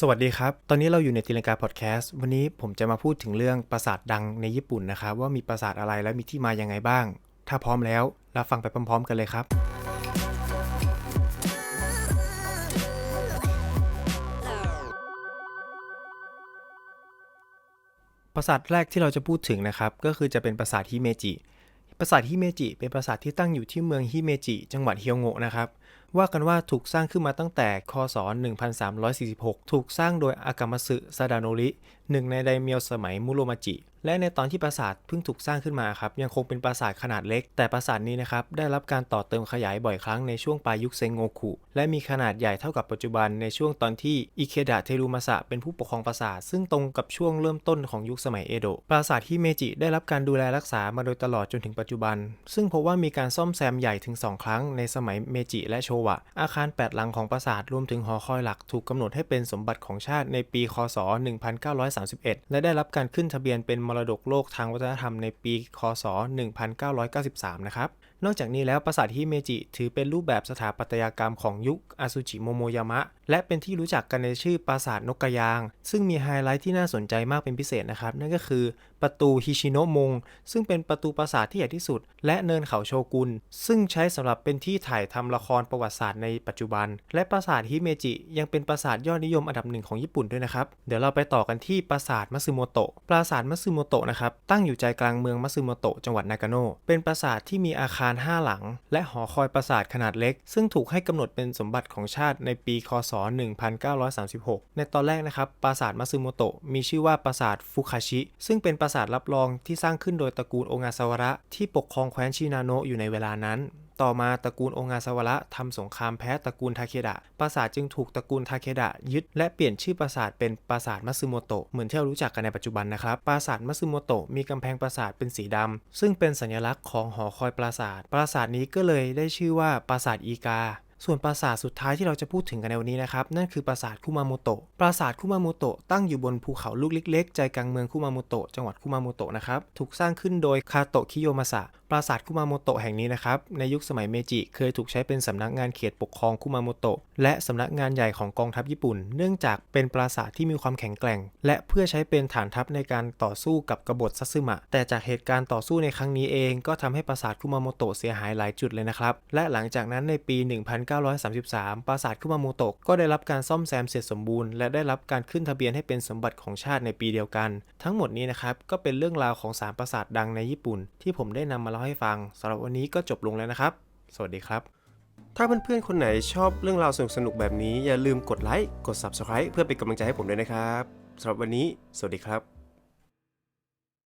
สวัสดีครับ ตอนนี้เราอยู่ในตีลังกาพอดแคสต์ วันนี้ผมจะมาพูดถึงเรื่องปราสาทดังในญี่ปุ่นนะครับ ว่ามีปราสาทอะไรและมีที่มายังไงบ้าง ถ้าพร้อมแล้วรับฟังไปพร้อม ๆ กันเลยครับ ปราสาทแรกที่เราจะพูดถึงนะครับ ก็คือจะเป็นปราสาทฮิเมจิ ปราสาทฮิเมจิเป็นปราสาทที่ตั้งอยู่ที่เมืองฮิเมจิ จังหวัดเฮียวโงะนะครับ ว่ากันว่าถูกสร้างขึ้นมาตั้งแต่คศ 1346 ถูกสร้างโดยอากามัสึซาดาโนริหนึ่งในไดเมียวสมัยมุโรมาจิ และในตอนที่ปราสาทเพิ่งถูกสร้างขึ้นมาครับ ยังคงเป็นปราสาทขนาดเล็ก แต่ปราสาทนี้นะครับ ได้รับการต่อเติมขยายบ่อยครั้งในช่วงปลายยุคเซงโงคุ และมีขนาดใหญ่เท่ากับปัจจุบันในช่วงตอนที่อิเคดะเทรุมาสะเป็นผู้ปกครองปราสาท ซึ่งตรงกับช่วงเริ่มต้นของยุคสมัยเอโดะ ปราสาทฮิเมจิได้รับการดูแลรักษามาโดยตลอดจนถึงปัจจุบัน ซึ่งพบว่ามีการซ่อมแซมใหญ่ถึง 2 ครั้งในสมัยเมจิและโชวะ อาคาร 8 หลังของปราสาทรวมถึงหอคอยหลักถูกกำหนดให้เป็นสมบัติของชาติในปี คศ 1931 และได้รับการขึ้นทะเบียนเป็นมรดกโลกทางวัฒนธรรมในปี คศ 1993 นะครับนอกจากนี้แล้วปราสาทฮิเมจิถือเป็นรูปแบบสถาปัตยกรรมของยุคอาซุจิโมโมยามะ และเป็นที่รู้จักกันในชื่อปราสาทนกกระยาง ซึ่งมีไฮไลท์ที่น่าสนใจมากเป็นพิเศษนะครับ นั่นก็คือประตูฮิชิโนะมง ซึ่งเป็นประตูปราสาทที่ใหญ่ที่สุด และเนินเขาโชกุน ซึ่งใช้สำหรับเป็นที่ถ่ายทำละครประวัติศาสตร์ในปัจจุบัน และปราสาทฮิเมจิยังเป็นปราสาทยอดนิยมอันดับหนึ่งของญี่ปุ่นด้วยนะครับ เดี๋ยวเราไปต่อกันที่ปราสาทมัตสึโมโตะ ปราสาทมัตสึโมโตะนะครับ ตั้งอยู่ใจกลางเมืองมัตสึโมโตะจังหวัดนากาโนะเป็นปราสาทที่มีอาคาร5 หลัง และหอคอยปราสาทขนาดเล็ก ซึ่งถูกให้กำหนดเป็นสมบัติของชาติในปี คศ 1936 ในตอนแรกนะครับปราสาทมัซึโมโตะมีชื่อว่าปราสาทฟุคาชิ ซึ่งเป็นปราสาทรับรองที่สร้างขึ้นโดยตระกูลโองาซาวระ ที่ปกครองแคว้นชินาโนะอยู่ในเวลานั้น ต่อมาตระกูลโองาสาวระทำสงครามแพ้ตระกูลทาเคดะ ปราสาทจึงถูกตระกูลทาเคดะยึด และเปลี่ยนชื่อปราสาทเป็นปราสาทมัซึโมโตะเหมือนที่เรารู้จักกันในปัจจุบันนะครับ ปราสาทมัซึโมโตะมีกำแพงปราสาทเป็นสีดำซึ่งเป็นสัญลักษณ์ของหอคอยปราสาท ปราสาทนี้ก็เลยได้ชื่อว่าปราสาทอีกา ส่วนปราสาทสุดท้ายที่เราจะพูดถึงกันในวันนี้นะครับ นั่นคือปราสาทคุมาโมโตะ ปราสาทคุมาโมโตะตั้งอยู่บนภูเขาลูกเล็กๆ ใจกลางเมืองคุมาโมโตะจังหวัดคุมาโมโตะนะครับ ถูกสร้างขึ้นโดยคาโตะคิโยมาสะ ปราสาทคุมาโมโตะแห่งนี้นะครับ ในยุคสมัยเมจิ เคยถูกใช้เป็นสำนักงานเขตปกครองคุมาโมโตะ และสำนักงานใหญ่ของกองทัพญี่ปุ่น เนื่องจากเป็นปราสาทที่มีความแข็งแกร่ง และเพื่อใช้เป็นฐานทัพในการต่อสู้กับกบฏซัตสึมะ แต่จากเหตุการณ์ต่อสู้ในครั้งนี้เอง ก็ทำให้ปราสาทคุมาโมโตะเสียหายหลายจุดเลยนะครับ และหลังจากนั้นในปี1933 ปราสาทคุมาโมโตะก็ได้รับการซ่อมแซมเสร็จสมบูรณ์และได้รับการขึ้นทะเบียนให้เป็นสมบัติของชาติในปีเดียวกัน ทั้งหมดนี้นะครับก็เป็นเรื่องราวของสามปราสาทดังในญี่ปุ่น ที่ผมได้นำมาเล่าให้ฟังสำหรับวันนี้ก็จบลงแล้วนะครับ สวัสดีครับ ถ้าเพื่อนๆคนไหนชอบเรื่องราวสนุกๆแบบนี้อย่าลืมกดไลค์กด Subscribe เพื่อเป็นกำลังใจให้ผมด้วยนะครับสำหรับวันนี้ สวัสดีครับ